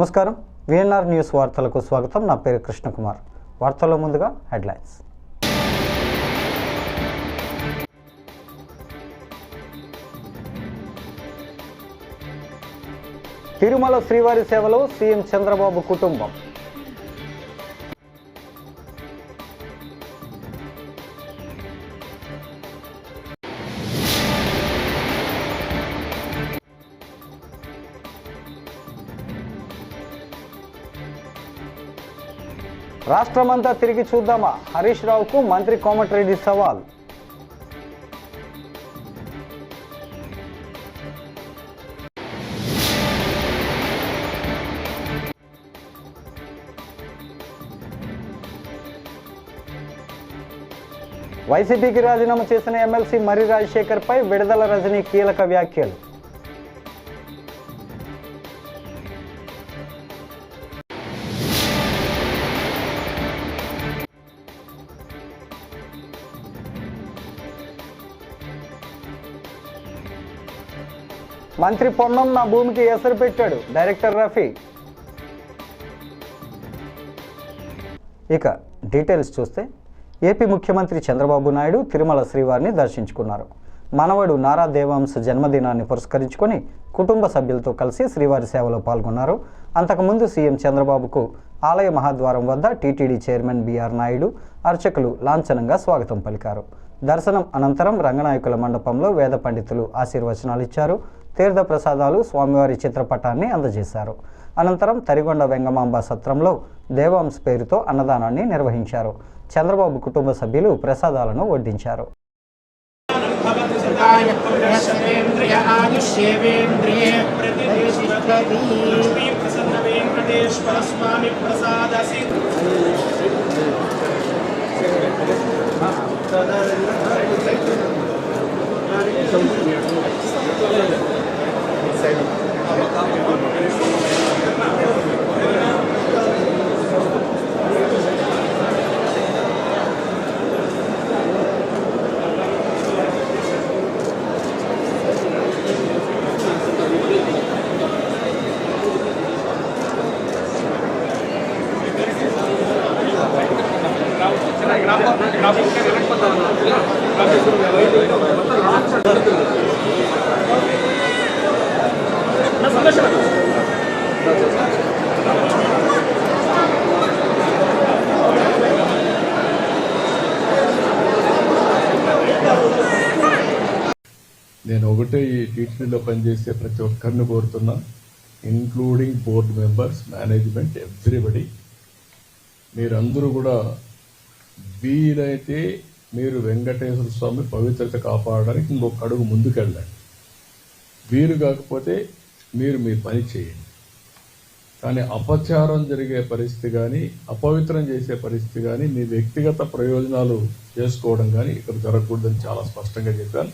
నమస్కారం. VNR news వార్తలకు స్వాగతం. నా పేరు కృష్ణకుమార్. వార్తల్లో ముందుగా హెడ్లైన్స్. తిరుమల శ్రీవారి సేవలో సీఎం చంద్రబాబు కుటుంబం. రాష్ట్రమంతా తిరిగి చూద్దామా? హరీష్ రావుకు మంత్రి కోమటిరెడ్డి సవాల్. వైసీపీకి రాజీనామా చేసిన ఎమ్మెల్సీ మర్రి రాజశేఖర్ పై విడుదల రజనీ కీలక వ్యాఖ్యలు. మంత్రి పొన్నం నా భూమికి ఎసరు పెట్టాడు డైరెక్టర్ రఫీ. ఇక డీటెయిల్స్ చూస్తే ఏపీ ముఖ్యమంత్రి చంద్రబాబు నాయుడు తిరుమల శ్రీవారిని దర్శించుకున్నారు. మనవడు నారా దేవాంశ జన్మదినాన్ని పురస్కరించుకొని కుటుంబ సభ్యులతో కలిసి శ్రీవారి సేవలో పాల్గొన్నారు. అంతకుముందు సీఎం చంద్రబాబుకు ఆలయ మహాద్వారం వద్ద టీటీడీ చైర్మన్ బీఆర్ నాయుడు అర్చకులు లాంఛనంగా స్వాగతం పలికారు. దర్శనం అనంతరం రంగనాయకుల మండపంలో వేద పండితులు ఆశీర్వచనాలు ఇచ్చారు. తీర్థప్రసాదాలు స్వామివారి చిత్రపటాన్ని అందజేశారు. అనంతరం తరిగొండ వెంగమాంబ సత్రంలో దేవాంశ్ పేరుతో అన్నదానాన్ని నిర్వహించారు. చంద్రబాబు కుటుంబ సభ్యులు ప్రసాదాలను వడ్డించారు. sair. కంపెనీలో పనిచేసే ప్రతి ఒక్కరిని కోరుతున్నా including board members management everybody మీరందరూ కూడా వీలైతే మీరు వెంకటేశ్వర స్వామి పవిత్రత కాపాడడానికి ఇంకొక అడుగు ముందుకెళ్ళండి. వీలు కాకపోతే మీరు మీ పని చేయండి. కానీ అపచారం జరిగే పరిస్థితి కానీ అపవిత్రం చేసే పరిస్థితి కానీ మీ వ్యక్తిగత ప్రయోజనాలు చేసుకోవడం కానీ ఇక్కడ జరగకూడదని చాలా స్పష్టంగా చెప్పాను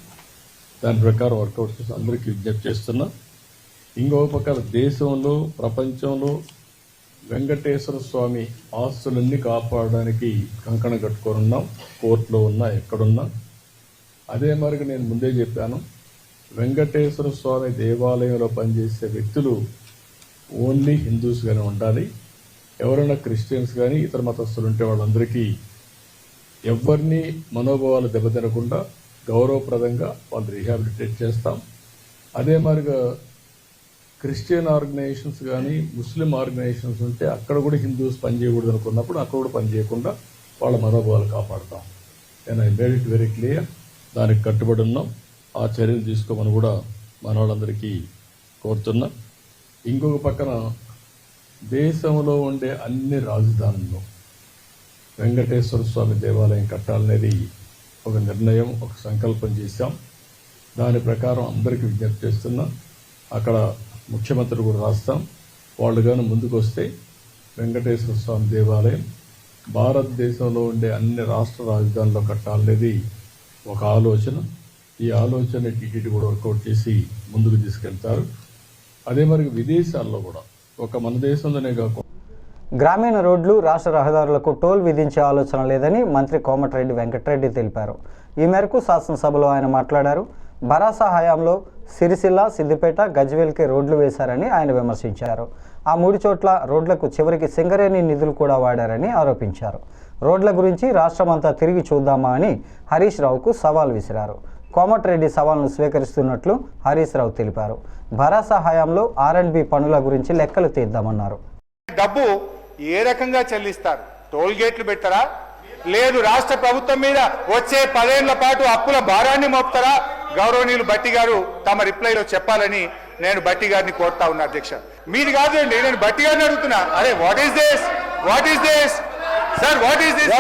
దాని ప్రకారం వర్కౌట్ చేసి అందరికీ విజ్ఞప్తి చేస్తున్నా. ఇంకో ప్రకారం దేశంలో ప్రపంచంలో వెంకటేశ్వర స్వామి ఆస్తులన్నీ కాపాడడానికి కంకణ కట్టుకొని ఉన్నాం కోర్టులో ఉన్నా ఎక్కడున్నా. అదే మరికి నేను ముందే చెప్పాను. వెంకటేశ్వర స్వామి దేవాలయంలో పనిచేసే వ్యక్తులు ఓన్లీ హిందూస్ కానీ ఉండాలి. ఎవరైనా క్రిస్టియన్స్ కానీ ఇతర మతస్థులు ఉంటే వాళ్ళందరికీ ఎవరిని మనోభావాలు దెబ్బతినకుండా గౌరవప్రదంగా వాళ్ళు రీహాబిలిటేట్ చేస్తాం. అదే మరిగా క్రిస్టియన్ ఆర్గనైజేషన్స్ కానీ ముస్లిం ఆర్గనైజేషన్స్ ఉంటే అక్కడ కూడా హిందూస్ పనిచేయకూడదు అనుకున్నప్పుడు అక్కడ కూడా పనిచేయకుండా వాళ్ళ మనోభావాలు కాపాడుతాం. నేను I made it very clear దానికి కట్టుబడి ఉన్నాం. ఆ చర్యలు తీసుకోమని కూడా మన వాళ్ళందరికీ కోరుతున్నా. ఇంకొక పక్కన దేశంలో ఉండే అన్ని రాజధానుల్లో వెంకటేశ్వర స్వామి దేవాలయం కట్టాలనేది ఒక నిర్ణయం ఒక సంకల్పం చేశాం. దాని ప్రకారం అందరికీ విజ్ఞప్తి చేస్తున్నాం. అక్కడ ముఖ్యమంత్రి కూడా రాస్తాం. వాళ్ళు కానీ ముందుకు వస్తే వెంకటేశ్వర స్వామి దేవాలయం భారతదేశంలో ఉండే అన్ని రాష్ట్ర రాజధానుల్లో కట్టాలనేది ఒక ఆలోచన. ఈ ఆలోచన టీటీడీ కూడా వర్కౌట్ చేసి ముందుకు తీసుకెళ్తారు. అదే మరి విదేశాల్లో కూడా. ఒక మన దేశంలోనే కాకుండా గ్రామీణ రోడ్లు రాష్ట్ర రహదారులకు టోల్ విధించే ఆలోచన లేదని మంత్రి కోమటిరెడ్డి వెంకటరెడ్డి తెలిపారు. ఈ మేరకు శాసనసభలో ఆయన మాట్లాడారు. భరాసా హయాంలో సిరిసిల్ల సిద్దిపేట గజ్వేల్కి రోడ్లు వేశారని ఆయన విమర్శించారు. ఆ మూడు చోట్ల రోడ్లకు చివరికి సింగరేణి నిధులు కూడా వాడారని ఆరోపించారు. రోడ్ల గురించి రాష్ట్రమంతా తిరిగి చూద్దామా అని హరీష్ రావుకు సవాల్ విసిరారు. కోమటిరెడ్డి సవాల్ను స్వీకరిస్తున్నట్లు హరీష్ రావు తెలిపారు. భరాసా హయాంలో ఆర్ఎండ్బి పనుల గురించి లెక్కలు తీద్దామన్నారు. డబ్బు ఏ రకంగా చెల్లిస్తారు? టోల్ గేట్లు పెట్టరా? లేదు రాష్ట్ర ప్రభుత్వం మీద వచ్చే పదేళ్ళ పాటు అప్పుల భారాన్ని మోపుతారా? గౌరవనీయులు బట్టి గారు తమ రిప్లైలో చెప్పాలని నేను బట్టి గారిని కోరుతా ఉన్నా అధ్యక్ష. మీది కాదండి నేను బట్టి గారిని అడుగుతున్నా. అరే what is this what is this sir what is this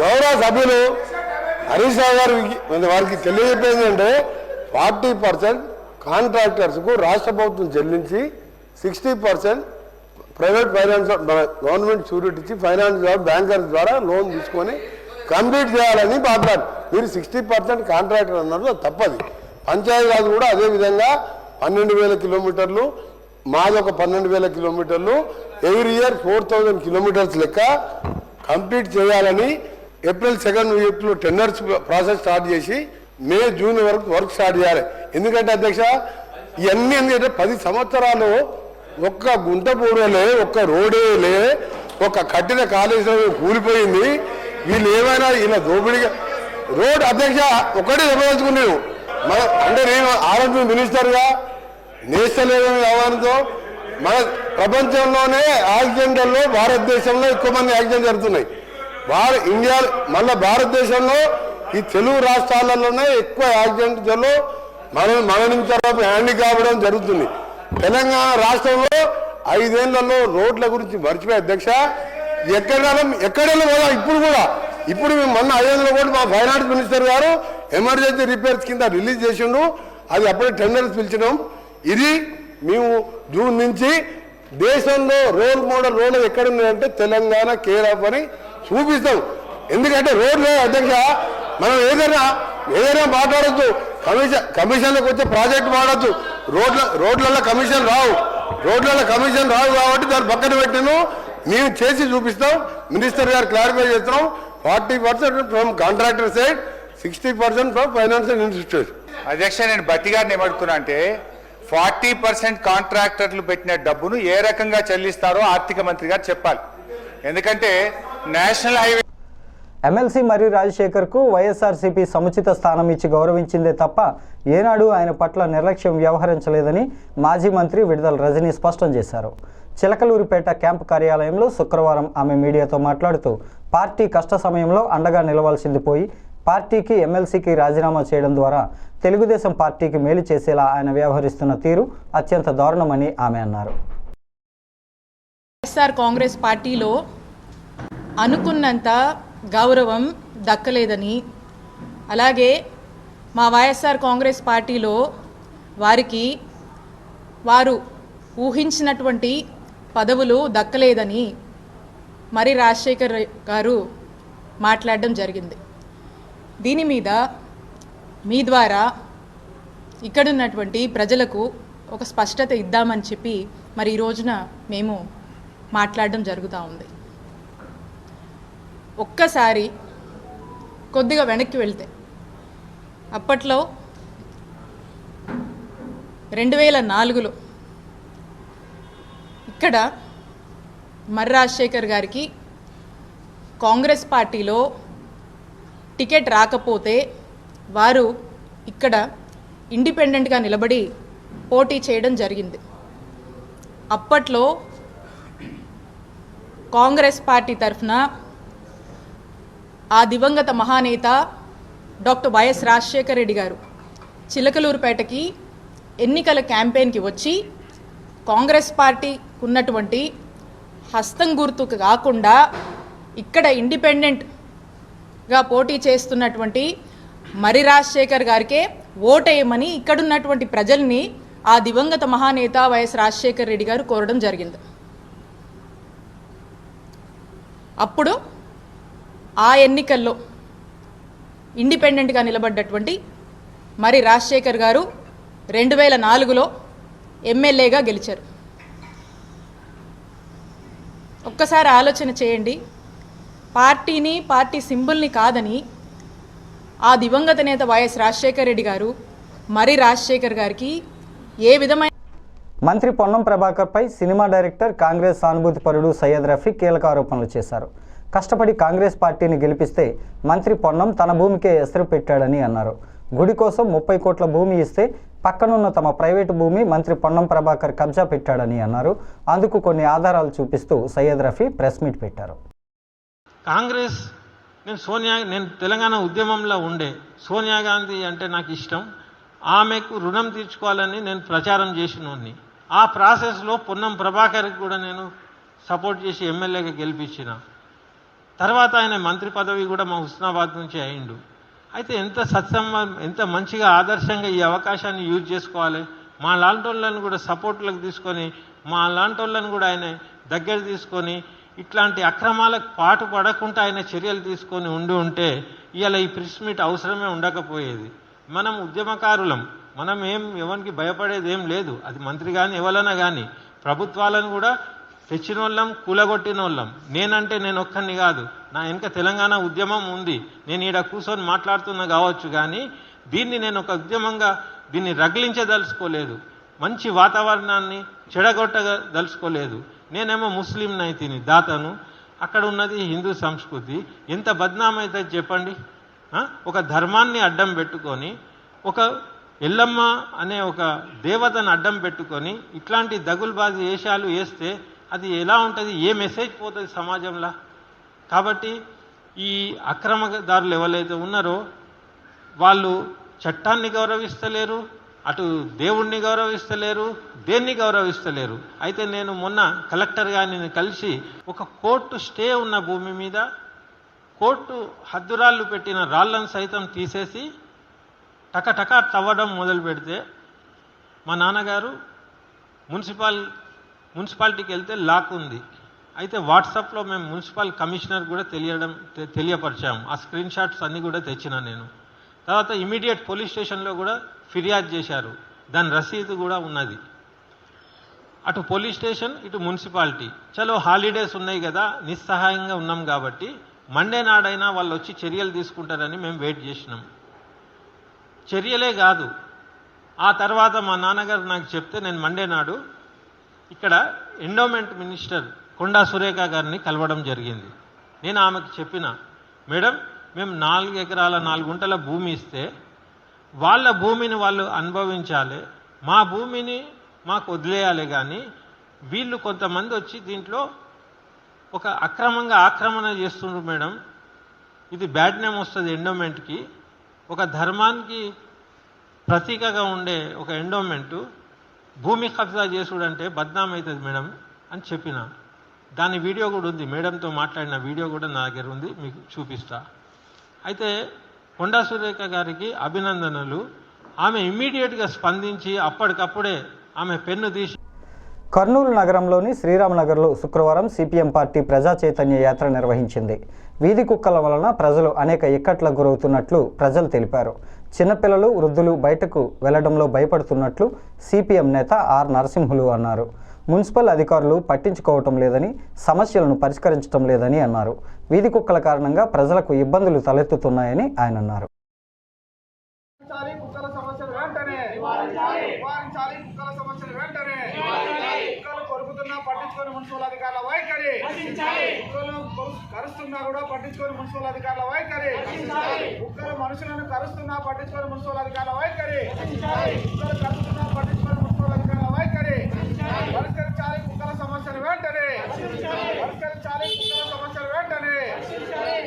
గౌరవ సభ్యులు హరీష్ రావు గారు వారికి తెలియజెప్పేది అంటే ఫార్టీ పర్సెంట్ కాంట్రాక్టర్స్కు రాష్ట్ర ప్రభుత్వం చెల్లించి sixty percent private finance government surety ఇచ్చి ఫైనాన్స్ ద్వారా బ్యాంకర్స్ ద్వారా లోన్ తీసుకొని కంప్లీట్ చేయాలని మాట్లాడు మీరు సిక్స్టీ పర్సెంట్ కాంట్రాక్టర్ అన్నారు తప్పది. పంచాయతీరాజ్ కూడా అదే విధంగా పన్నెండు వేల కిలోమీటర్లు మాది ఒక పన్నెండు వేల కిలోమీటర్లు every year four thousand kilometres లెక్క కంప్లీట్ చేయాలని ఏప్రిల్ సెకండ్ వీక్లో టెండర్స్ ప్రాసెస్ స్టార్ట్ చేసి మే జూన్ వరకు వర్క్ స్టార్ట్ చేయాలి. ఎందుకంటే అధ్యక్ష ఇవన్నీ ఎందుకంటే పది సంవత్సరాలు ఒక్క గుంట పూడలే ఒక్క రోడేలే ఒక ఒక్క కట్టిన కాళేశ్వరం కూలిపోయింది. వీళ్ళు ఏమైనా ఇలా దోపిడిగా రోడ్ అధ్యక్ష ఒకటే చెప్పదలుచుకున్నాను. మన అంటే నేను ఆరోగ్య మినిస్టర్గా నేషనల్ ఏదైనా వ్యవహారంతో మన ప్రపంచంలోనే యాక్సిడెంట్లలో భారతదేశంలో ఎక్కువ మంది యాక్సిడెంట్ జరుగుతున్నాయి. భారత ఇండియా మళ్ళీ భారతదేశంలో ఈ తెలుగు రాష్ట్రాలలోనే ఎక్కువ యాక్సిడెంట్లలో మన మరణించడం హ్యాండీ కావడం జరుగుతుంది. తెలంగాణ రాష్ట్రంలో ఐదేళ్ళలో రోడ్ల గురించి మర్చిపోయి అధ్యక్ష ఎక్కడ ఎక్కడెళ్ళి పోదాం ఇప్పుడు కూడా. ఇప్పుడు మేము మొన్న ఐదు వందల కోట్లు మా ఫైనాన్స్ మినిస్టర్ గారు ఎమర్జెన్సీ రిపేర్స్ కింద రిలీజ్ చేసిండు. అది అప్పుడే టెండర్స్ పిలిచినాం. ఇది మేము జూన్ నుంచి దేశంలో రోల్ మోడల్ రోడ్లు ఎక్కడ ఉన్నాయంటే తెలంగాణ కేరఫ్ అని చూపిస్తాం. ఎందుకంటే రోడ్లు అధ్యక్ష మనం ఏదైనా ఏదైనా మాట్లాడద్దు. కమిషన్ కమిషన్లకు వచ్చే ప్రాజెక్ట్ వాడద్దు. రోడ్ల రోడ్లలో కమిషన్ రావు. రోడ్లలో కమిషన్ రావు కాబట్టి దాన్ని పక్కన పెట్టిను మేము చేసి చూపిస్తాం. మినిస్టర్ గారు క్లారిఫై చేస్తాం. Forty percent from contractor side sixty percent from financial institute అధ్యక్ష నేను బట్టి గారిని ఏమడుతున్నా అంటే ఫార్టీ పర్సెంట్ కాంట్రాక్టర్లు పెట్టిన డబ్బును ఏ రకంగా చెల్లిస్తారో ఆర్థిక మంత్రి గారు చెప్పాలి. ఎందుకంటే నేషనల్ హైవే ఎమ్మెల్సీ మరియు రాజశేఖర్కు వైఎస్ఆర్సీపీ సముచిత స్థానం ఇచ్చి గౌరవించిందే తప్ప ఏనాడు ఆయన పట్ల నిర్లక్ష్యం వ్యవహరించలేదని మాజీ మంత్రి విడుదల రజనీ స్పష్టం చేశారు. చిలకలూరిపేట క్యాంపు కార్యాలయంలో శుక్రవారం ఆమె మీడియాతో మాట్లాడుతూ పార్టీ కష్ట సమయంలో అండగా నిలవాల్సింది పోయి పార్టీకి ఎమ్మెల్సీకి రాజీనామా చేయడం ద్వారా తెలుగుదేశం పార్టీకి మేలు చేసేలా ఆయన వ్యవహరిస్తున్న తీరు అత్యంత దారుణమని ఆమె అన్నారు. వైఎస్ఆర్ కాంగ్రెస్ పార్టీలో అనుకున్నంత గౌరవం దక్కలేదని. అలాగే మా వైఎస్ఆర్ కాంగ్రెస్ పార్టీలో వారికి వారు ఊహించినటువంటి పదవులు దక్కలేదని మరి రాజశేఖర్ గారు మాట్లాడడం జరిగింది. దీని మీద మీ ద్వారా ఇక్కడున్నటువంటి ప్రజలకు ఒక స్పష్టత ఇద్దామని చెప్పి మరి ఈ రోజున మేము మాట్లాడడం జరుగుతూ ఉంది. ఒక్కసారి కొద్దిగా వెనక్కి వెళ్తే. అప్పట్లో రెండు వేల నాలుగులో ఇక్కడ మర్రి రాజశేఖర్ గారికి కాంగ్రెస్ పార్టీలో టికెట్ రాకపోతే వారు ఇక్కడ ఇండిపెండెంట్గా నిలబడి పోటీ చేయడం జరిగింది. అప్పట్లో కాంగ్రెస్ పార్టీ తరఫున ఆ దివంగత మహానేత డాక్టర్ వైఎస్ రాజశేఖర రెడ్డి గారు. చిలకలూరుపేటకి ఎన్నికల క్యాంపెయిన్కి వచ్చి కాంగ్రెస్ పార్టీకి ఉన్నటువంటి హస్తం గుర్తుకు కాకుండా ఇక్కడ ఇండిపెండెంట్గా పోటీ చేస్తున్నటువంటి మరి రాజశేఖర్ గారికే ఓటేయమని ఇక్కడున్నటువంటి ప్రజల్ని ఆ దివంగత మహానేత వైఎస్ రాజశేఖర్ రెడ్డి గారు కోరడం జరిగింది. అప్పుడు ఆ ఎన్నికల్లో ఇండిపెండెంట్గా నిలబడ్డటువంటి మరి రాజశేఖర్ గారు రెండు వేల నాలుగులో ఎమ్మెల్యేగా గెలిచారు. ఒక్కసారి ఆలోచన చేయండి. పార్టీని పార్టీ సింబుల్ని కాదని ఆ దివంగత నేత వైఎస్ రాజశేఖర్ రెడ్డి గారు మరి రాజశేఖర్ గారికి ఏ విధమైన మంత్రి పొన్నం ప్రభాకర్పై సినిమా డైరెక్టర్ కాంగ్రెస్ సానుభూతిపరుడు సయ్యద్ రఫీ కీలక ఆరోపణలు చేశారు. కష్టపడి కాంగ్రెస్ పార్టీని గెలిపిస్తే మంత్రి పొన్నం తన భూమికే ఎసరు పెట్టాడని అన్నారు. గుడి కోసం ముప్పై కోట్ల భూమి ఇస్తే పక్కనున్న తమ ప్రైవేటు భూమి మంత్రి పొన్నం ప్రభాకర్ కబ్జా పెట్టాడని అన్నారు. అందుకు కొన్ని ఆధారాలు చూపిస్తూ సయ్యద్ రఫీ ప్రెస్ మీట్ పెట్టారు. కాంగ్రెస్ నేను సోనియా నేను తెలంగాణ ఉద్యమంలో ఉండే సోనియా గాంధీ అంటే నాకు ఇష్టం. ఆమెకు రుణం తీర్చుకోవాలని నేను ప్రచారం చేసినోడిని. ఆ ప్రాసెస్లో పొన్నం ప్రభాకర్కి కూడా నేను సపోర్ట్ చేసి ఎమ్మెల్యేగా గెలిపించిన. తర్వాత ఆయన మంత్రి పదవి కూడా మా హుస్నాబాద్ నుంచి అయిండు. అయితే ఎంత సత్సంబం ఎంత మంచిగా ఆదర్శంగా ఈ అవకాశాన్ని యూజ్ చేసుకోవాలి? మా లాంటి కూడా సపోర్ట్లకు తీసుకొని మా లాంటి వాళ్ళని కూడా ఆయన దగ్గర తీసుకొని ఇట్లాంటి అక్రమాలకు పాటు పడకుండా ఆయన చర్యలు తీసుకొని ఉండి ఉంటే ఇవాళ ఈ ప్రెస్ మీట్ అవసరమే ఉండకపోయేది. మనం ఉద్యమకారులం. మనం ఏం ఎవరికి భయపడేది ఏం లేదు. అది మంత్రి కానీ ఎవరైనా కానీ ప్రభుత్వాలను కూడా తెచ్చిన వాళ్ళం కూలగొట్టిన వాళ్ళం నేనంటే నేను ఒక్కరిని కాదు. నా వెనుక తెలంగాణ ఉద్యమం ఉంది. నేను ఈడ కూర్చొని మాట్లాడుతున్నా కావచ్చు కానీ దీన్ని నేను ఒక ఉద్యమంగా దీన్ని రగిలించదలుచుకోలేదు. మంచి వాతావరణాన్ని చెడగొట్టదలుచుకోలేదు. నేనేమో ముస్లిం నైతిని దాతను. అక్కడ ఉన్నది హిందూ సంస్కృతి. ఎంత బద్నామైతే చెప్పండి. ఒక ధర్మాన్ని అడ్డం పెట్టుకొని ఒక ఎల్లమ్మ అనే ఒక దేవతను అడ్డం పెట్టుకొని ఇట్లాంటి దగులుబాజీ వేషాలు వేస్తే అది ఎలా ఉంటుంది? ఏ మెసేజ్ పోతుంది సమాజంలో? కాబట్టి ఈ అక్రమదారులు ఎవరైతే ఉన్నారో వాళ్ళు చట్టాన్ని గౌరవిస్తలేరు అటు దేవుణ్ణి గౌరవిస్తలేరు దేన్ని గౌరవిస్తలేరు. అయితే నేను మొన్న కలెక్టర్ గారిని కలిసి ఒక కోర్టు స్టే ఉన్న భూమి మీద కోర్టు హద్దురాళ్ళు పెట్టిన రాళ్ళను సైతం తీసేసి టకటక తవ్వడం మొదలు పెడితే మా నాన్నగారు మున్సిపల్ మున్సిపాలిటీకి వెళ్తే లాక్ ఉంది. అయితే వాట్సాప్లో మేము మున్సిపల్ కమిషనర్ కూడా తెలియడం తెలియపరిచాము. ఆ స్క్రీన్ షాట్స్ అన్నీ కూడా తెచ్చిన నేను. తర్వాత ఇమీడియట్ పోలీస్ స్టేషన్లో కూడా ఫిర్యాదు చేశారు. దాని రసీదు కూడా ఉన్నది. అటు పోలీస్ స్టేషన్ ఇటు మున్సిపాలిటీ. చలో హాలిడేస్ ఉన్నాయి కదా నిస్సహాయంగా ఉన్నాం కాబట్టి మండే నాడైనా వాళ్ళు వచ్చి చర్యలు తీసుకుంటారని మేము వెయిట్ చేసినాం. చర్యలే కాదు. ఆ తర్వాత మా నాన్నగారు నాకు చెప్తే నేను మండే నాడు ఇక్కడ ఎండోమెంట్ మినిస్టర్ కొండా సురేఖ గారిని కలవడం జరిగింది. నేను ఆమెకు చెప్పిన మేడం మేము నాలుగు ఎకరాల నాలుగు గుంటల భూమి ఇస్తే వాళ్ళ భూమిని వాళ్ళు అనుభవించాలి. మా భూమిని మాకు వదిలేయాలి కానీ వీళ్ళు కొంతమంది వచ్చి దీంట్లో ఒక అక్రమంగా ఆక్రమణ చేస్తుండ్రు మేడం. ఇది బ్యాడ్ నేమ్ వస్తుంది ఎండోమెంట్కి ఒక ధర్మానికి ప్రతీకగా ఉండే ఒక ఎండోమెంటు భూమి కబ్జా చేసుడంటే బద్నాం అవుతుంది మేడం అని చెప్పిన. దాని వీడియో కూడా ఉంది. మేడంతో మాట్లాడిన వీడియో కూడా నా దగ్గర ఉంది. మీకు చూపిస్తా. అయితే కొండా సురేఖ గారికి అభినందనలు. ఆమె ఇమ్మీడియట్గా స్పందించి అప్పటికప్పుడే ఆమె పెన్ను తీసి కర్నూలు నగరంలోని శ్రీరామనగర్లో శుక్రవారం సిపిఎం పార్టీ ప్రజా చైతన్య యాత్ర నిర్వహించింది. వీధి కుక్కల వలన ప్రజలు అనేక ఇక్కట్లకు గురవుతున్నట్లు ప్రజలు తెలిపారు. చిన్నపిల్లలు వృద్ధులు బయటకు వెళ్ళడంలో భయపడుతున్నట్లు సిపిఎం నేత ఆర్ నరసింహులు అన్నారు. మున్సిపల్ అధికారులు పట్టించుకోవటం లేదని సమస్యలను పరిష్కరించడం లేదని అన్నారు. వీధి కుక్కల కారణంగా ప్రజలకు ఇబ్బందులు తలెత్తుతున్నాయని ఆయన అన్నారు నివారించాలి కుక్కల సమస్యలు వెంటనే నివారించాలి కుక్కల సమస్యలు వెంటనే కుక్కలు కొరుకుతున్నా పట్టించుకొని మున్సిపల్ అధికారుల వైఖరి కరుస్తున్నా కూడా పట్టించుకొని మున్సిపల్ అధికారుల వైఖరి కుక్కలు మనుషులను కరుస్తున్నా పట్టించుకొని మున్సిపల్ అధికారుల వైఖరి కుక్కలు కరుస్తున్నా పట్టించుకొని మున్సిపల్ అధికారుల వైఖరి పరిష్కరించాలి కుక్కల సమస్యలు వెంటనే. పరిష్కరించాలి. కుక్కల సమస్యలు వెంటనే.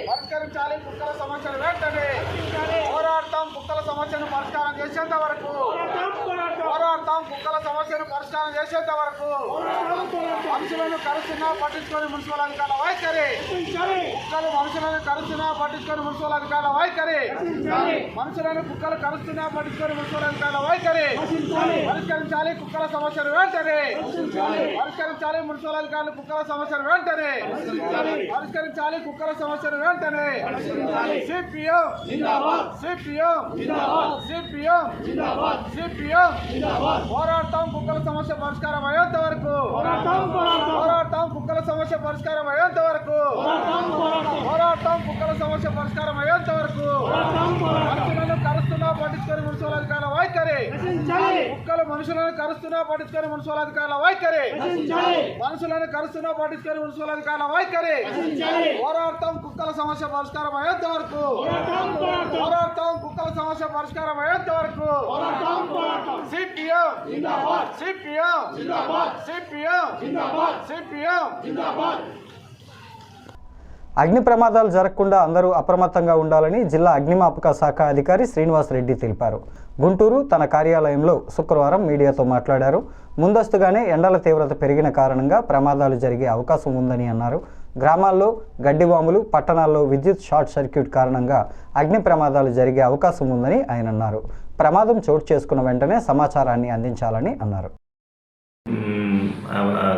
పరిష్కరించాలి. కుక్కల సమస్యలు వెంటనే. పోరాడతాం కుక్కల సమస్యను పరిష్కారం చేసేంత వరకు. పోరాడతాం కుక్కల సమస్యను పరిష్కారం చేసేంత వరకు మనుషులను కరుస్తున్నా పట్టించుకొని మున్సిపల్ అధికారుల వైఖరి కుక్కలు మనుషులను కరుస్తున్నా పట్టించుకొని మున్సిపల్ అధికారుల వైఖరి మనుషులను కుక్కలు కరుస్తున్నా పట్టించుకొని మున్సిపల్ అధికారుల వైఖరి పరిష్కరించాలి కుక్కల సమస్యను వెంటనే. పరిష్కరించాలి మున్సిపల్ అధికారులు కుక్కల సమస్యను వెంటనే. పరిష్కరించాలి కుక్కల సమస్యను వెంటనే. సిపిఎం. సిపిఎం. సిపిఎం. సిపిఎం. పోరాటం కుక్కల సమస్య పరిష్కారం అయ్యేంత వరకు. పోరాటం కుక్కల సమస్య పరిష్కారం అయ్యేంత వరకు పోరాటం పోరాటం. కుక్కల సమస్య పరిష్కారం అయ్యేంత వరకు మనుషులను కరుస్తున్నా పట్టించుకొని మున్సిపల్ అధికారుల వైఖరి. కుక్కలు మనుషులను కరుస్తున్నా పట్టించుకొని మున్సిపల్ అధికారుల వైఖరి. మనుషులను కరుస్తున్నా పట్టించుకొని మున్సిపల్ అధికారుల వైఖరి. పోరాటం కుక్కల సమస్య పరిష్కారం అయ్యేంత వరకు పోరాటం. కుక్కల సమస్య పరిష్కారం అయ్యేంత వరకు సిపిఎం. సిపిఎం. సిపిఎం. సిపిఎం. అగ్ని ప్రమాదాలు జరగకుండా అందరూ అప్రమత్తంగా ఉండాలని జిల్లా అగ్నిమాపక శాఖ అధికారి శ్రీనివాస్ రెడ్డి తెలిపారు. గుంటూరు తన కార్యాలయంలో శుక్రవారం మీడియాతో మాట్లాడారు. ముందస్తుగానే ఎండల తీవ్రత పెరిగిన కారణంగా ప్రమాదాలు జరిగే అవకాశం ఉందని అన్నారు. గ్రామాల్లో గడ్డివాములు పట్టణాల్లో విద్యుత్ షార్ట్ సర్క్యూట్ కారణంగా అగ్ని ప్రమాదాలు జరిగే అవకాశం ఉందని ఆయన అన్నారు. ప్రమాదం చోటు చేసుకున్న వెంటనే సమాచారాన్ని అందించాలని అన్నారు.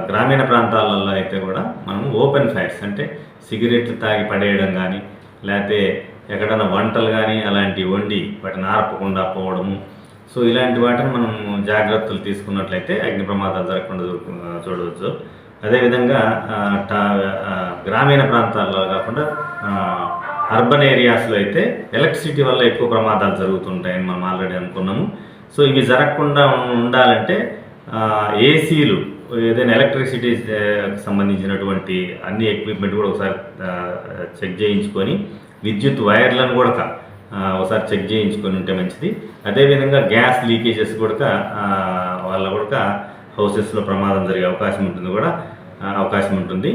గ్రామీణ ప్రాంతాలలో అయితే కూడా మనం ఓపెన్ ఫైర్స్ అంటే సిగరెట్లు తాగి పడేయడం కానీ లేకపోతే ఎక్కడైనా వంటలు కానీ అలాంటివి వండి వాటిని ఆర్పకుండా పోవడము. సో ఇలాంటి వాటిని మనం జాగ్రత్తలు తీసుకున్నట్లయితే అగ్ని ప్రమాదాలు జరగకుండా చూడవచ్చు. అదేవిధంగా టా- గ్రామీణ ప్రాంతాల్లో కాకుండా అర్బన్ ఏరియాస్లో అయితే ఎలక్ట్రిసిటీ వల్ల ఎక్కువ ప్రమాదాలు జరుగుతుంటాయని మనం ఆల్రెడీ అనుకున్నాము. సో ఇవి జరగకుండా ఉండాలంటే ఏసీలు ఏదైనా ఎలక్ట్రిసిటీ సంబంధించినటువంటి అన్ని ఎక్విప్మెంట్ కూడా ఒకసారి చెక్ చేయించుకొని విద్యుత్ వైర్లను కూడా ఒకసారి చెక్ చేయించుకొని ఉంటే మంచిది. అదేవిధంగా గ్యాస్ లీకేజెస్ కూడా వాళ్ళ కూడా హౌసెస్లో ప్రమాదం జరిగే అవకాశం ఉంటుంది కూడా అవకాశం ఉంటుంది.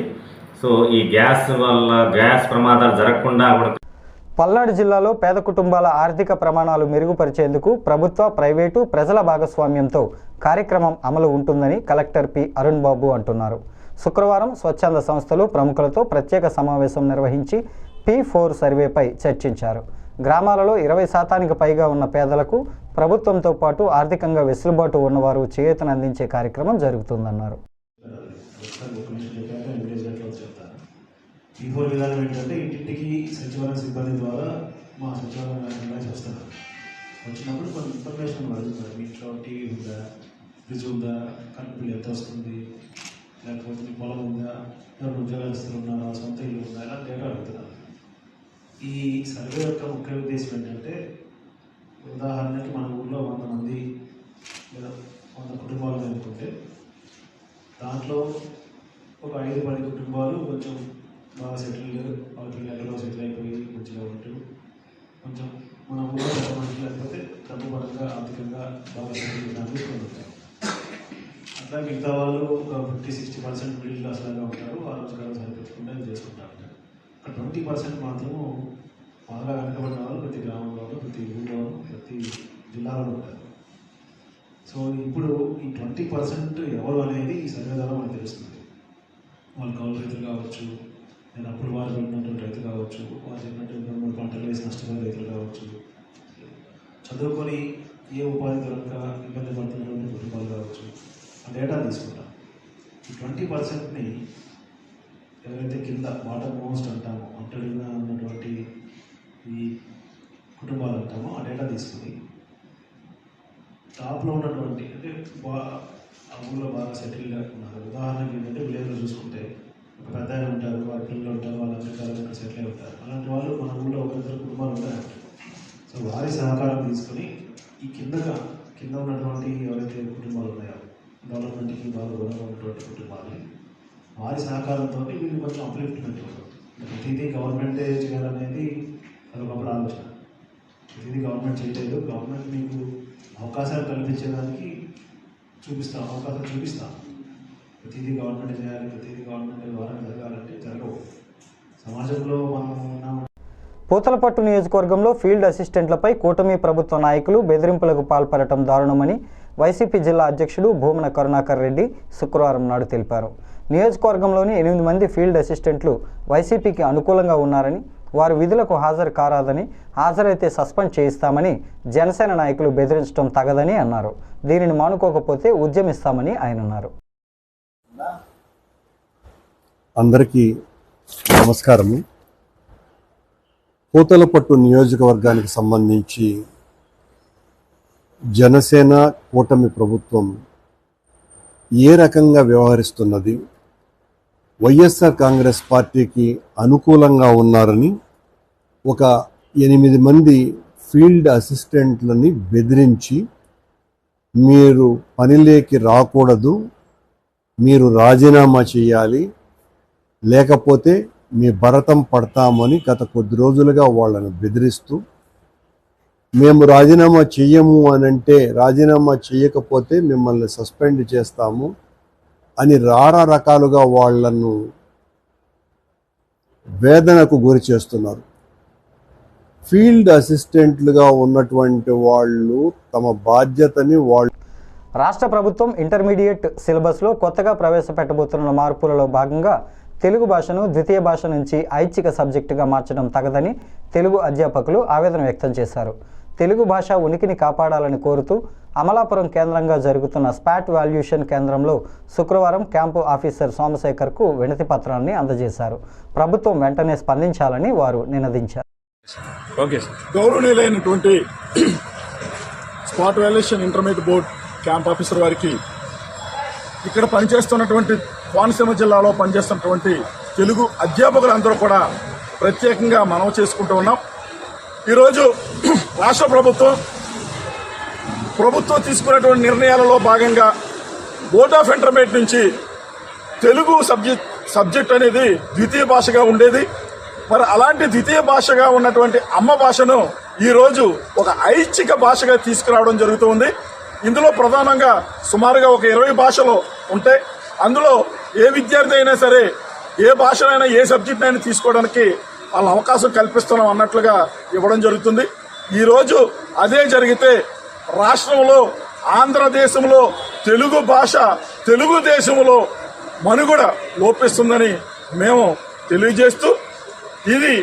సో ఈ గ్యాస్ వల్ల గ్యాస్ ప్రమాదాలు జరగకుండా కూడా పల్నాడు జిల్లాలో పేద కుటుంబాల ఆర్థిక ప్రమాణాలు మెరుగుపరిచేందుకు ప్రభుత్వ ప్రైవేటు ప్రజల భాగస్వామ్యంతో కార్యక్రమం అమలు ఉంటుందని కలెక్టర్ పి. అరుణ్ బాబు అంటున్నారు. శుక్రవారం స్వచ్ఛంద సంస్థలు ప్రముఖులతో ప్రత్యేక సమావేశం నిర్వహించి పి ఫోర్ సర్వేపై చర్చించారు. గ్రామాలలో ఇరవై శాతానికి పైగా ఉన్న పేదలకు ప్రభుత్వంతో పాటు ఆర్థికంగా వెసులుబాటు ఉన్నవారు చేయూతనందించే కార్యక్రమం జరుగుతుందన్నారు. ఈ ఫోర్ విధానం ఏంటంటే ఇంటింటికి సచివాలయ సిబ్బంది ద్వారా మా సచివాలయం ఎంప్లాయీస్ వస్తున్నారు వచ్చినప్పుడు కొన్ని ఇన్ఫర్మేషన్ అడుగుతారు. మీ ఇంట్లో టీవీ ఉందా? ఫ్రిడ్జ్ ఉందా? కరెంట్ బిల్ ఎంత వస్తుంది? లేకపోతే మీ పొలం ఉందా? ఎవరు ఉద్యోగస్తులు ఉన్నారా? సొంత ఇల్లు ఉందా? ఇలా డేటా అడుగుతున్నారు. ఈ సర్వే యొక్క ముఖ్య ఉద్దేశం ఏంటంటే ఉదాహరణకి మన ఊళ్ళో వంద మంది లేదా వంద కుటుంబాలు అనుకుంటే దాంట్లో ఒక ఐదు పది కుటుంబాలు కొంచెం బాగా సెటిల్ వాళ్ళకి ఎక్కడో సెటిల్ అయిపోయి మంచిగా ఉంటూ కొంచెం మన ఊళ్ళో పెద్ద లేకపోతే డబ్బు పరంగా ఆర్థికంగా బాగా సెటిల్ ఫ్యామిలీస్ అట్లా మిగతా వాళ్ళు ఒక fifty sixty percent middle class లాగా ఉంటారు ఆ రోజుగారు సరిపెట్టుకుంటే చేసుకుంటా ఉంటారు ఒక ట్వంటీ పర్సెంట్ మాత్రము బాగా వెనకబడిన వాళ్ళు ప్రతి గ్రామంలోనూ ప్రతి ఊళ్ళోనూ ప్రతి జిల్లాలో ఉంటారు సో ఇప్పుడు ఈ ట్వంటీ పర్సెంట్ ఎవరు అనేది ఈ సర్వే ద్వారా మనకు తెలుస్తుంది. వాళ్ళు కౌలు రైతులు కావచ్చు నేను అప్పుడు వాళ్ళు పెట్టినటువంటి రైతులు కావచ్చు వాళ్ళు చెప్పినటువంటి మూడు పంటలు వేసి నష్టపోయిన రైతులు కావచ్చు. చదువుకొని ఏ ఉపాధి దొరక ఇబ్బంది పడుతున్నటువంటి కుటుంబాలు కావచ్చు ఆ డేటా తీసుకుంటాం. ఈ ట్వంటీ పర్సెంట్ని ఎవరైతే కింద బాటమ్ మోస్ట్ అంటామో అంటడిగా ఉన్నటువంటి ఈ కుటుంబాలు అంటామో ఆ డేటా తీసుకుని టాప్లో ఉన్నటువంటి అంటే బా ఆ ఊళ్ళో బాగా సెటిల్ ఉన్నారు ఉదాహరణకి ఏంటంటే విలేజ్లో చూసుకుంటే పెద్ద ఉంటారు వాళ్ళ పిల్లలు ఉంటారు వాళ్ళ ఇక్కడ సెటిల్ అయి ఉంటారు. అలాంటి వాళ్ళు మన ఊళ్ళో ఒకరిద్దరు కుటుంబాలు ఉంటారు. సో వారి సహకారం తీసుకొని ఈ కిందగా కింద ఉన్నటువంటి ఎవరైతే కుటుంబాలు ఉన్నాయో డెవలప్మెంట్కి బాగా దూరంగా ఉన్నటువంటి కుటుంబాలని వారి సహకారంతో వీళ్ళు కొంచెం అప్లిఫ్ట్మెంట్ ఉంటుంది ప్రతిదీ గవర్నమెంటే చేయాలనేది అదొకప్పుడు ఆలోచన. ప్రతిదీ గవర్నమెంట్ చేయలేదు గవర్నమెంట్ మీకు అవకాశాలు కల్పించేదానికి చూపిస్తాం అవకాశం చూపిస్తాం. ప్రతిదీ గవర్నమెంట్ చేయాలి ప్రతిదీ గవర్నమెంట్ ద్వారా జరగాలంటే జరగవు. సమాజంలో మనం ఉన్నాం పూతలపట్టు నియోజకవర్గంలో ఫీల్డ్ అసిస్టెంట్లపై కూటమి ప్రభుత్వ నాయకులు బెదిరింపులకు పాల్పడటం దారుణమని వైసీపీ జిల్లా అధ్యక్షుడు భూమన కరుణాకర్ రెడ్డి శుక్రవారం నాడు తెలిపారు. నియోజకవర్గంలోని ఎనిమిది మంది ఫీల్డ్ అసిస్టెంట్లు వైసీపీకి అనుకూలంగా ఉన్నారని వారు విధులకు హాజరు కారాదని హాజరైతే సస్పెండ్ చేయిస్తామని జనసేన నాయకులు బెదిరించడం తగదని అన్నారు. దీనిని మానుకోకపోతే ఉద్యమిస్తామని ఆయన అన్నారు. అందరికీ నమస్కారము. పూతలపట్టు నియోజకవర్గానికి సంబంధించి జనసేన కూటమి ప్రభుత్వం ఏ రకంగా వ్యవహరిస్తున్నది వైఎస్ఆర్ కాంగ్రెస్ పార్టీకి అనుకూలంగా ఉన్నారని ఒక ఎనిమిది మంది ఫీల్డ్ అసిస్టెంట్లని బెదిరించి మీరు పనిలేకి రాకూడదు మీరు రాజీనామా చేయాలి లేకపోతే మీ భరతం పడతామని గత కొద్ది రోజులుగా వాళ్ళను బెదిరిస్తూ మేము రాజీనామా చెయ్యము అని అంటే రాజీనామా చేయకపోతే మిమ్మల్ని సస్పెండ్ చేస్తాము అని రారా రకాలుగా వాళ్ళను వేదనకు గురి చేస్తున్నారు. ఫీల్డ్ అసిస్టెంట్లుగా ఉన్నటువంటి వాళ్ళు తమ బాధ్యతని వాళ్ళు రాష్ట్ర ప్రభుత్వం ఇంటర్మీడియట్ సిలబస్లో కొత్తగా ప్రవేశపెట్టబోతున్న మార్పులలో భాగంగా తెలుగు భాషను ద్వితీయ భాష నుంచి ఐచ్ఛిక సబ్జెక్టుగా మార్చడం తగదని తెలుగు అధ్యాపకులు ఆవేదన వ్యక్తం చేశారు. తెలుగు భాష ఉనికిని కాపాడాలని కోరుతూ అమలాపురం కేంద్రంగా జరుగుతున్న స్పాట్ వాల్యుయేషన్ కేంద్రంలో శుక్రవారం క్యాంపు ఆఫీసర్ సోమశేఖర్కు వినతి పత్రాన్ని అందజేశారు. ప్రభుత్వం వెంటనే స్పందించాలని వారు నినదించారు. గౌరవనీయులైనటువంటి spot valuation intermediate board camp officer వారికి ఇక్కడ పనిచేస్తున్నటువంటి కోనసీమ జిల్లాలో పనిచేస్తున్నటువంటి తెలుగు అధ్యాపకులందరూ కూడా ప్రత్యేకంగా మనవి చేసుకుంటూ ఉన్నాం. ఈరోజు రాష్ట్ర ప్రభుత్వం ప్రభుత్వం తీసుకున్నటువంటి నిర్ణయాలలో భాగంగా బోర్డ్ ఆఫ్ ఇంటర్మీడియట్ నుంచి తెలుగు సబ్జెక్ట్ సబ్జెక్ట్ అనేది ద్వితీయ భాషగా ఉండేది. మరి అలాంటి ద్వితీయ భాషగా ఉన్నటువంటి అమ్మ భాషను ఈరోజు ఒక ఐచ్ఛిక భాషగా తీసుకురావడం జరుగుతుంది ఇందులో ప్రధానంగా సుమారుగా ఒక ఇరవై భాషలు ఉంటాయి. అందులో ఏ విద్యార్థి అయినా సరే ఏ భాషనైనా ఏ సబ్జెక్ట్ అయినా తీసుకోవడానికి వాళ్ళ అవకాశం కల్పిస్తున్నాం అన్నట్లుగా ఇవ్వడం జరుగుతుంది. ఈరోజు అదే జరిగితే రాష్ట్రంలో ఆంధ్రదేశంలో తెలుగు భాష తెలుగుదేశంలో మనుగడ లోపిస్తుందని మేము తెలియజేస్తూ ఇది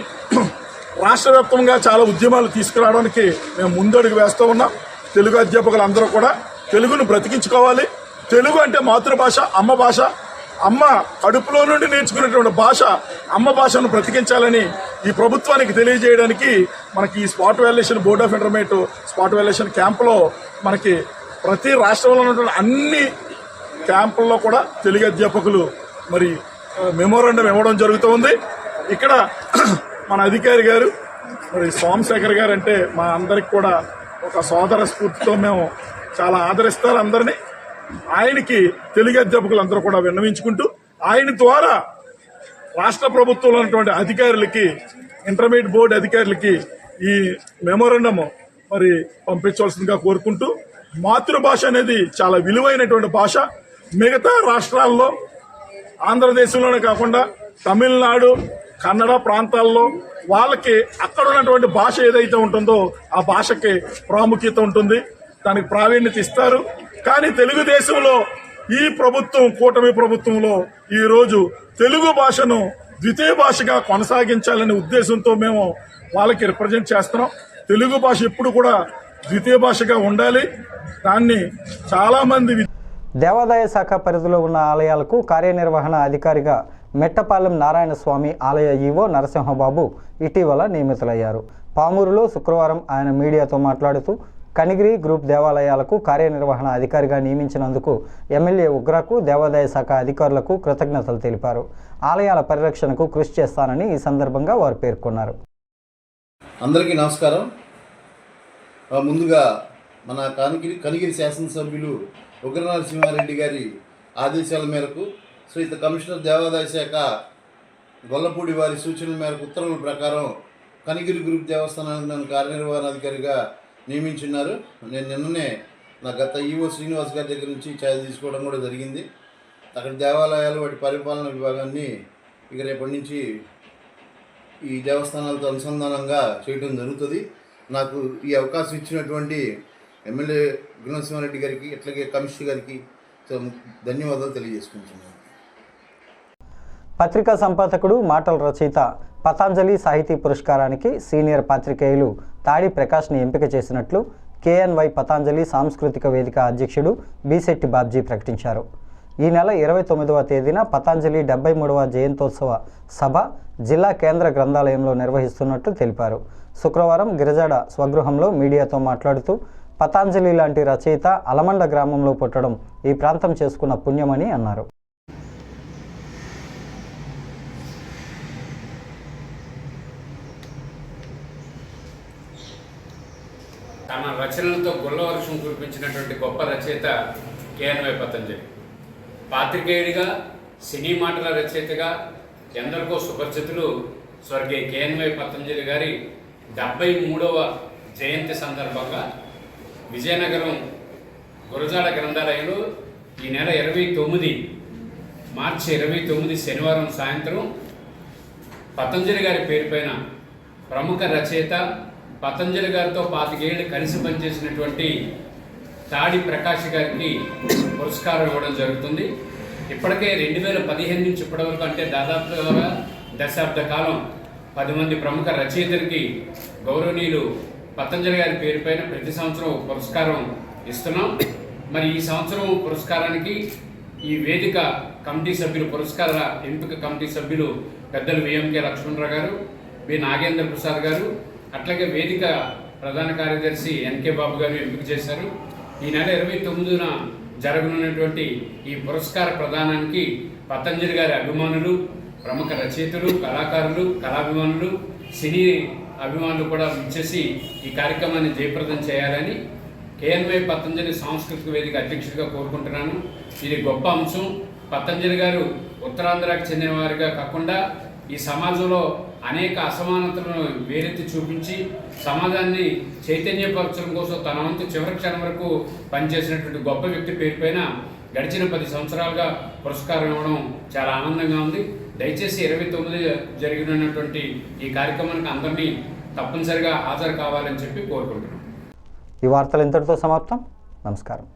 రాష్ట్ర వ్యాప్తంగా చాలా ఉద్యమాలు తీసుకురావడానికి మేము ముందడుగు వేస్తూ ఉన్నాం. తెలుగు అధ్యాపకులు అందరూ కూడా తెలుగును బ్రతికించుకోవాలి. తెలుగు అంటే మాతృభాష అమ్మ భాష. అమ్మ కడుపులో నుండి నేర్చుకునేటువంటి భాష అమ్మ భాషను బ్రతికించాలని ఈ ప్రభుత్వానికి తెలియజేయడానికి మనకి ఈ spot valuation board of intermediate spot valuation క్యాంపులో మనకి ప్రతి రాష్ట్రంలో ఉన్నటువంటి అన్ని క్యాంపుల్లో కూడా తెలుగు అధ్యాపకులు మరి మెమోరాండం ఇవ్వడం జరుగుతుంది ఇక్కడ మన అధికారి గారు మరి సోమశేఖర్ గారు అంటే మా అందరికి కూడా ఒక సోదర స్ఫూర్తితో మేము చాలా ఆదరిస్తారు అందరినీ. ఆయనకి తెలుగు అధ్యాపకులు అందరూ కూడా విన్నవించుకుంటూ ఆయన ద్వారా రాష్ట్ర ప్రభుత్వంలో ఉన్నటువంటి అధికారులకి ఇంటర్మీడియట్ బోర్డు అధికారులకి ఈ మెమోరండం మరి పంపించవలసిందిగా కోరుకుంటూ మాతృభాష అనేది చాలా విలువైనటువంటి భాష. మిగతా రాష్ట్రాల్లో ఆంధ్రదేశంలోనే కాకుండా తమిళనాడు కన్నడ ప్రాంతాల్లో వాళ్ళకి అక్కడ ఉన్నటువంటి భాష ఏదైతే ఉంటుందో ఆ భాషకి ప్రాముఖ్యత ఉంటుంది. దానికి ప్రావీణ్యత ఇస్తారు. కానీ తెలుగుదేశంలో ఈ ప్రభుత్వం కూటమి ప్రభుత్వంలో ఈరోజు తెలుగు భాషను ద్వితీయ భాషగా కొనసాగించాలనే ఉద్దేశంతో మేము వాళ్ళకి రిప్రజెంట్ చేస్తున్నాం. తెలుగు భాష ఎప్పుడు కూడా ద్వితీయ భాషగా ఉండాలి. దాన్ని చాలామంది దేవాదాయ శాఖ పరిధిలో ఉన్న ఆలయాలకు కార్యనిర్వహణ అధికారిగా మెట్టపాలెం నారాయణస్వామి ఆలయ ఈవో నరసింహబాబు ఇటీవల నియమితులయ్యారు. పామూరులో శుక్రవారం ఆయన మీడియాతో మాట్లాడుతూ కనిగిరి గ్రూప్ దేవాలయాలకు కార్యనిర్వహణ అధికారిగా నియమించినందుకు ఎమ్మెల్యే ఉగ్రకు దేవాదాయ శాఖ అధికారులకు కృతజ్ఞతలు తెలిపారు. ఆలయాల పరిరక్షణకు కృషి చేస్తానని ఈ సందర్భంగా వారు పేర్కొన్నారు. అందరికీ నమస్కారం. ముందుగా మన కనిగిరి కనిగిరి శాసనసభ్యులు ఉగ్ర నరసింహారెడ్డి గారి ఆదేశాల మేరకు శ్రీత కమిషనర్ దేవాదాయ శాఖ గొల్లపూడి వారి సూచనల మేరకు ఉత్తర్వుల ప్రకారం కనిగిరి గ్రూప్ దేవస్థానానికి నన్ను కార్యనిర్వహణాధికారిగా నియమించున్నారు. నేను నిన్ననే నా గత ఈవో శ్రీనివాస్ గారి దగ్గర నుంచి ఛాయ్ తీసుకోవడం కూడా జరిగింది. అక్కడ దేవాలయాలు వాటి పరిపాలన విభాగాన్ని ఇక రేపటి నుంచి ఈ దేవస్థానాలతో అనుసంధానంగా చేయడం జరుగుతుంది. నాకు ఈ అవకాశం ఇచ్చినటువంటి ఎమ్మెల్యే గుణసింహారెడ్డి గారికి అట్లాగే కమిషనర్ గారికి ధన్యవాదాలు తెలియజేసుకుంటున్నాను. పత్రికా సంపాదకుడు మాటల రచయిత పతాంజలి సాహితీ పురస్కారానికి సీనియర్ పాత్రికేయులు తాడి ప్రకాష్ని ఎంపిక చేసినట్లు కేఎన్వై పతాంజలి సాంస్కృతిక వేదిక అధ్యక్షుడు బీశెట్టి బాబ్జీ ప్రకటించారు. ఈ నెల ఇరవై తొమ్మిదవ తేదీన పతాంజలి డెబ్బై మూడవ జయంతోత్సవ సభ జిల్లా కేంద్ర గ్రంథాలయంలో నిర్వహిస్తున్నట్లు తెలిపారు. శుక్రవారం గిరిజాడ స్వగృహంలో మీడియాతో మాట్లాడుతూ పతాంజలి లాంటి రచయిత అలమండ గ్రామంలో పుట్టడం ఈ ప్రాంతం చేసుకున్న పుణ్యమని అన్నారు. తన రచనలతో గుల్లవర్షం కురిపించినటువంటి గొప్ప రచయిత కేఎన్వై పతంజలి. పాత్రికేయుడిగా సినీ మాటల రచయితగా ఎందరికో సుపరిచితులు స్వర్గీయ కేఎన్వై పతంజలి గారి డెబ్బై మూడవ జయంతి సందర్భంగా విజయనగరం గురజాడ గ్రంథాలయంలో ఈ నెల ఇరవై తొమ్మిది మార్చి ఇరవై తొమ్మిది శనివారం సాయంత్రం పతంజలి గారి పేరుపైన ప్రముఖ రచయిత పతంజలి గారితో పాతికేళ్ళు కలిసి పనిచేసినటువంటి తాడి ప్రకాష్ గారికి పురస్కారం ఇవ్వడం జరుగుతుంది. ఇప్పటికే రెండు వేల పదిహేను నుంచి ఇప్పటివరకు అంటే దాదాపుగా దశాబ్ద కాలం పది మంది ప్రముఖ రచయితలకి గౌరవనీయులు పతంజలి గారి పేరుపైన ప్రతి సంవత్సరం పురస్కారం ఇస్తున్నాం. మరి ఈ సంవత్సరం పురస్కారానికి ఈ వేదిక కమిటీ సభ్యులు పురస్కార ఎంపిక కమిటీ సభ్యులు పెద్దలు విఎంకే లక్ష్మణరావు గారు బి నాగేంద్ర ప్రసాద్ గారు అట్లాగే వేదిక ప్రధాన కార్యదర్శి ఎన్కే బాబు గారు ఎంపిక చేశారు. ఈ నెల ఇరవై తొమ్మిదిన జరగనున్నటువంటి ఈ పురస్కార ప్రదానానికి పతంజలి గారి అభిమానులు ప్రముఖ రచయితలు కళాకారులు కళాభిమానులు సినీ అభిమానులు కూడా విచ్చేసి ఈ కార్యక్రమాన్ని జయప్రదం చేయాలని కేఎన్వై పతంజలి సాంస్కృతిక వేదిక అధ్యక్షుడిగా కోరుకుంటున్నాను. ఇది గొప్ప అంశం. పతంజలి గారు ఉత్తరాంధ్రకు చెందినవారుగా కాకుండా ఈ సమాజంలో అనేక అసమానతలను వేరెత్తి చూపించి సమాజాన్ని చైతన్యపరచడం కోసం తన వంతు చివరి క్షణం వరకు పనిచేసినటువంటి గొప్ప వ్యక్తి పేరుపైన గడిచిన పది సంవత్సరాలుగా పురస్కారం ఇవ్వడం చాలా ఆనందంగా ఉంది. దయచేసి ఇరవై తొమ్మిది జరిగినటువంటి ఈ కార్యక్రమానికి అందరినీ తప్పనిసరిగా హాజరు కావాలని చెప్పి కోరుకుంటున్నాం. ఈ వార్తలు ఇంతటితో సమాప్తం. నమస్కారం.